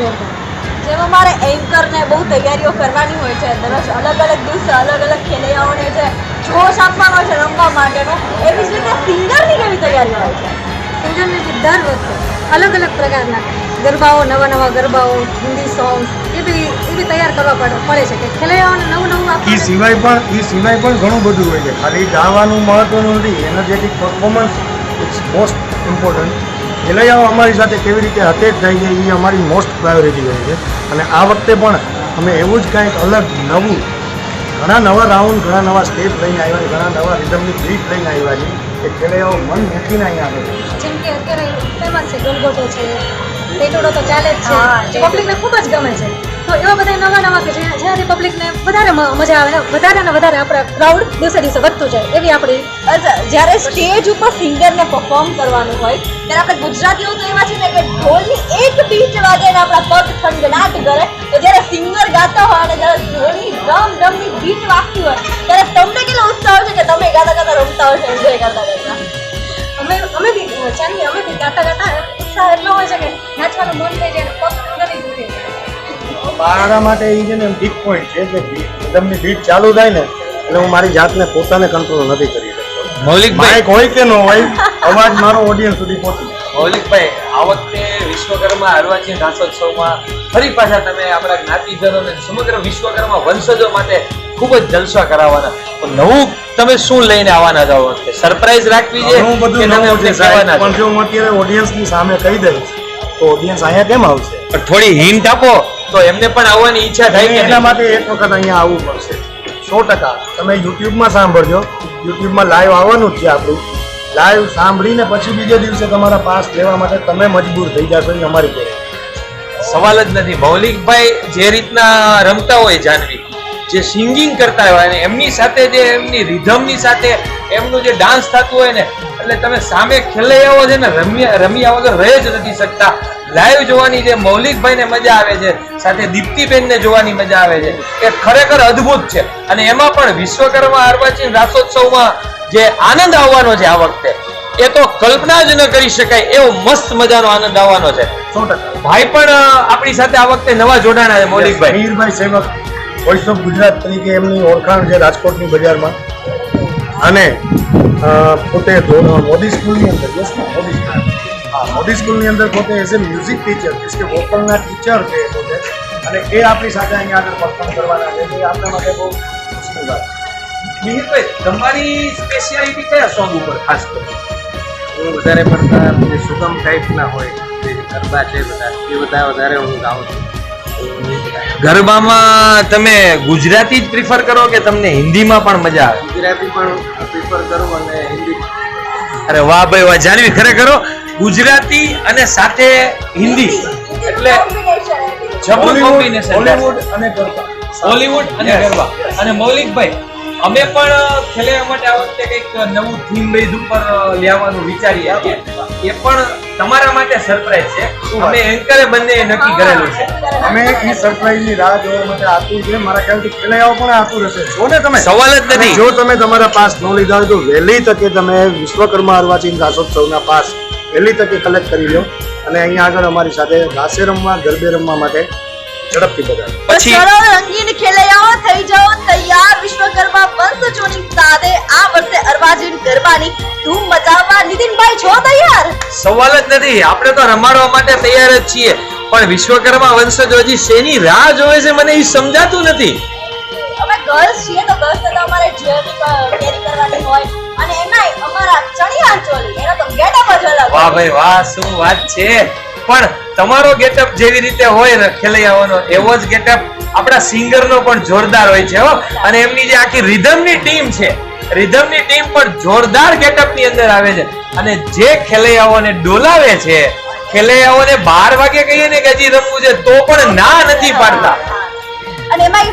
જોરદાર જેમાં મારે એન્કરને બહુ તૈયારીઓ કરવાની હોય છે. દરરોજ અલગ અલગ દિવસે અલગ અલગ ખેલૈયાઓને જે જોશ આપવાનો છે રમવા માટેનો એવી જ રીતે સિંગરની કેવી તૈયારી હોય છે. સિંગરની દર વખતે અલગ અલગ પ્રકારના ગરબાઓ નવા નવા ગરબાઓ હિન્દી સોંગ એ બી એ બી તૈયાર કરવા પડે પડે છે કે ખેલૈયાઓને નવું નવું એ સિવાય પણ એ સિવાય પણ ઘણું બધું હોય છે. ખાલી ગાવાનું મહત્વનું નથી energetic performance it's most important ખેલૈયાઓ અમારી સાથે કેવી રીતે અટેચ થાય છે એ અમારી મોસ્ટ પ્રાયોરિટી હોય છે. અને આ વખતે પણ અમે એવું જ કાંઈક અલગ નવું ઘણા નવા રાઉન્ડ ઘણા નવા સ્ટેપ લઈને આવ્યા છે ઘણા નવા રિધમની બીટ લઈને આવ્યા છે કે ખેલૈયાઓ મન મૂકીને અહીંયા આવે છે. જેમ કે અત્યારે ફેમસ છે ગલગોટો છે પેટોડો તો ચાલે જ છે. પબ્લિકને ખૂબ જ ગમે છે. તો એવા બધા નવા નવા કે જ્યાં જેનાથી પબ્લિકને વધારે મજા આવે ને વધારે ને વધારે આપણા ક્રાઉડ દિવસે દિવસે વધતું જાય એવી આપણી જ્યારે સ્ટેજ ઉપર સિંગરને પરફોર્મ કરવાનું હોય ત્યારે આપણે ગુજરાતીઓ તો એવા છે ને કે ઢોલની એક બીટ વાગે ને આપણા પગ થનગનાટ કરે તો જ્યારે સિંગર ગાતા હોય અને જ્યારે ઢોલની ડમ ડમની બીટ વાગતી હોય ત્યારે તમને કેટલો ઉત્સાહ હોય છે કે તમે ગાતા ગાતા રમતા હોય છે એન્જોય કરતા કરતા? અમે અમે બી ચાંદની અમે બી ગાતા ગાતા ઉત્સાહ એટલો હોય છે કે નાચવાનું મન થઈ જાય પગ નથી દુખે મારા માટે એ છે ને વીક પોઈન્ટ છે કે તમને બીટ ચાલુ થાય ને એટલે હું મારી જાતને પોતાને કંટ્રોલ નથી કરી શકતો. મૌલિકભાઈ. હોય કે ન હોય અવાજ મારો ઓડિયન્સ સુધી પહોંચે. મૌલિકભાઈ આ વખતે વિશ્વકર્મા અર્વાચીન રાસોત્સવમાં ફરી પાછા તમે આપણા જ્ઞાતિજનોને સમગ્ર વિશ્વકર્મા વંશજો માટે ખૂબ જ જલસા કરાવવાના. તો નવું તમે શું લઈને આવવાના છો વખતે? સરપ્રાઈઝ રાખવી છે હું બધું પણ જો હું અત્યારે ઓડિયન્સની સામે કહી દઈશ તો ઓડિયન્સ અહીંયા કેમ આવશે? થોડી હિન્ટ આપો. તો એમને પણ આવવાની ઈચ્છા થાય કે એના માટે એક વખત અહીંયા આવવું પડશે. સો ટકા. તમે યુટ્યુબમાં સાંભળજો. યુટ્યુબમાં લાઈવ આવવાનું જ છે આપણું. લાઈવ સાંભળીને પછી બીજે દિવસે તમારા પાસ લેવા માટે તમે મજબૂર થઈ જશો એ અમારી કહે સવાલ જ નથી. મૌલિકભાઈ જે રીતના રમતા હોય જાનવી જે સિંગિંગ કરતા હોય અને એમની સાથે જે એમની રિધમની સાથે એમનું જે ડાન્સ થતું હોય ને એટલે તમે સામે ખેલૈયાઓ છે ને રમ્યા રમ્યા વગર રહી જ નથી શકતા. લાઈવ જોવાની જે મૌલિકભાઈને મજા આવે છે સાથે દીપ્તિબેનને જોવાની મજા આવે છે એ ખરેખર અદ્ભુત છે. અને એમાં પણ વિશ્વકર્મા અર્વાચીન રાસોત્સવમાં જે આનંદ આવવાનો છે આ વખતે એ તો કલ્પના જ ન કરી શકાય એવો મસ્ત મજાનો આનંદ આવવાનો છે. ભાઈ પણ આપણી સાથે આ વખતે નવા જોડાણા છે મૌલિકભાઈ. મીરભાઈ સેવક. વોઇસ ઓફ ગુજરાત તરીકે એમની ઓળખાણ છે રાજકોટની બજારમાં. અને પોતે મોદી સ્કૂલની અંદર યસ મોદી સ્કૂલ. હા મોદી સ્કૂલની અંદર પોતે as a music teacher means કે વોકલના ટીચર છે એ પોતે. અને એ આપણી સાથે અહીંયા આગળ પરફોર્મ કરવાના છે. એ આપણા માટે બહુ ખુશીની વાત છે. મિહિરભાઈ તમારી સ્પેશિયાલિટી કયા સોંગ ઉપર ખાસ કરી? હું વધારે પડતા સુગમ ટાઈપના હોય જે ગરબા છે બધા એ બધા વધારે હું ગાઉં છું. ગરબામાં તમે ગુજરાતી જ પ્રિફર કરો કે તમને હિન્દીમાં પણ મજા આવે? ગુજરાતી પણ પ્રિફર કરું અને હિન્દી અરે વાહ ભાઈ વાહ જાનવી ખરેખર ગુજરાતી અને સાથે હિન્દી. એટલે જબરું કોમ્બિનેશન હોલીવુડ અને ગરબા. બોલીવુડ અને ગરબા. અને મૌલિકભાઈ અમે પણ ખેલૈયા માટે આ વખતે કંઈક નવું થીમ બેઝ ઉપર લેવાનું વિચારીએ એ પણ તમારા માટે સરપ્રાઈઝ છે. અમે એન્કરે બંને નક્કી કરેલું છે. અમે એ સરપ્રાઈઝની રાહ જોવા માટે આતુર છે મારા ખ્યાલથી ખેલૈયાઓ પણ આતુર હશે. જો ને તમે. સવાલ જ અને નથી. જો તમે તમારા પાસ ન લીધા હોય તો વહેલી તકે તમે વિશ્વકર્મા અર્વાચીન રાસોત્સવના પાસ વહેલી તકે કલેક્ટ કરી લો અને અહીંયા આગળ અમારી સાથે રાસે રમવા ગરબે રમવા માટે ઝડપથી બધા પછી? રંગીન ખેલૈયાઓ થઈ જાઓ તૈયાર. વિશ્વકર્મા વંશજોની સાથે આ વર્ષે અર્વાચીન ગરબાની ધૂમ મચાવવા. નીતિનભાઈ છો તૈયાર? સવાલ જ નથી. આપણે તો રમાડવા માટે તૈયાર જ છીએ. પણ વિશ્વકર્મા વંશજો હજી શેની રાહ જોવે છે મને એ સમજાતું નથી. અમે ગર્લ્સ છીએ તો ગર્લ્સ તો અમારે જ્વેલરી કેરી કરવાની હોય. અને એના અમારા ચણિયા ચોલી એનો તો ગેટઅપ જ અલગ વાહ ભાઈ વાહ શું વાત છે. પણ તમારો ગેટઅપ જેવી રીતે હોય ને ખેલૈયાઓનો એવો જ ગેટઅપ આપણા સિંગરનો પણ જોરદાર હોય છે હો. અને એમની જે આખી રિધમની ટીમ છે રિધમની ટીમ પણ જોરદાર ગેટઅપની અંદર આવે છે. અને જે ખેલૈયાઓને ડોલાવે છે ખેલૈયાઓને બાર વાગે કહીએ ને કે હજી રમવું છે તો પણ ના નથી પાડતા. અને એમાં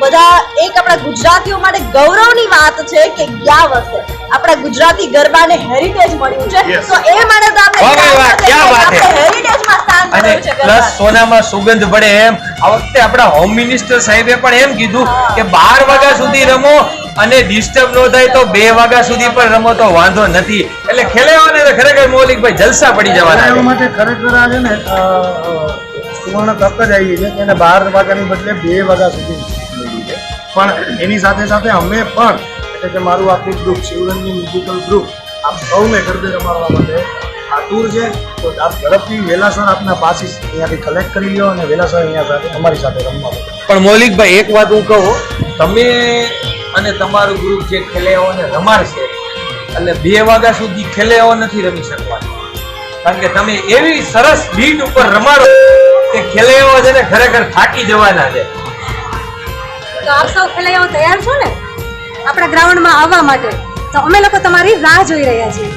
બધા એક આપણા ગુજરાતીઓ માટે ગૌરવની વાત છે કે ગયા વર્ષે આપણા ગુજરાતી ગરબાને હેરિટેજ મળ્યું છે. તો એ માટે તો આપણે. હેરિટેજમાં સ્થાન અને મળ્યું છે પ્લસ સોનામાં સુગંધ પડે એમ. આ વખતે આપણા હોમ મિનિસ્ટર સાહેબે પણ એમ કીધું કે બાર વાગ્યા સુધી રમો અને ડિસ્ટર્બ ન થાય તો બે વાગ્યા સુધી પણ રમો તો વાંધો નથી. એટલે ખેલેવાને તો ખરેખર મૌલિકભાઈ જલસા પડી જવાના એના માટે ખરેખર આ છે ને સુવર્ણ તક જ આવી છે એને બાર વાગ્યાની બદલે બે વાગ્યા સુધી છે. પણ એની સાથે સાથે અમે પણ એટલે કે મારું આખું ગ્રુપ શિવરંજની મ્યુઝિકલ ગ્રુપ આપ સૌને ગરબે રમાડવા માટે આતુર છે. તો આપ ઝડપથી વેલાસર આપના પાસીસ અહીંયાથી કલેક્ટ કરી લો અને વેલાસર અહીંયા સાથે અમારી સાથે રમવા પણ મૌલિકભાઈ એક વાત હું કહું તમે અને તમારું ગ્રુપ જે ખેલેવાઓને રમાડશે એટલે બે વાગ્યા સુધી ખેલેવાઓ નથી રમી શકવાના કારણ કે તમે એવી સરસ બીટ ઉપર રમાડો કે ખેલેવાઓ છે ને ખરેખર થાકી જવાના છે તો આપ સૌ ખેલૈયાઓ તૈયાર છો ને આપણા ગ્રાઉન્ડમાં આવવા માટે તો અમે લોકો તમારી રાહ જોઈ રહ્યા છીએ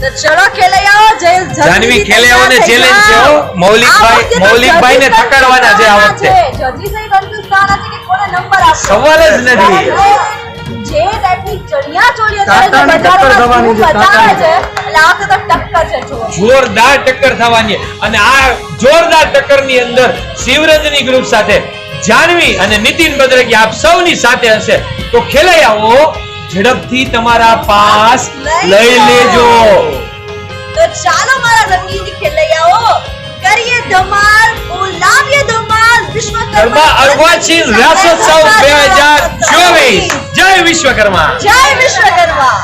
તો ચલો ખેલૈયાઓ જય જાનવી ખેલૈયાઓને challenge છે. મૌલિકભાઈ- મૌલિકભાઈને થકાડવાના છે આ વખતે. સવાલ જ નથી. જે ટાઈપની અત્યારે ટક્કર થવાની છે, ટક્કર છે. જોરદાર ટક્કર થવાની અને આ જોરદાર ટક્કરની અંદર શિવરંજની ગ્રુપ સાથે જાનવી અને નીતિન બદ્રકી આપ સૌની સાથે હશે. તો ખેલૈયાઓ ઝડપથી તમારા પાસ લઈ લેજો. તો ચાલો મારા રંગીન ખેલૈયાઓ કરીએ ધમાલ બોલાવીએ વિશ્વકર્મા ગરબા અર્વાચીન રાસોત્સવ બે હજાર ચોવીસ જય વિશ્વકર્મા જય વિશ્વકર્મા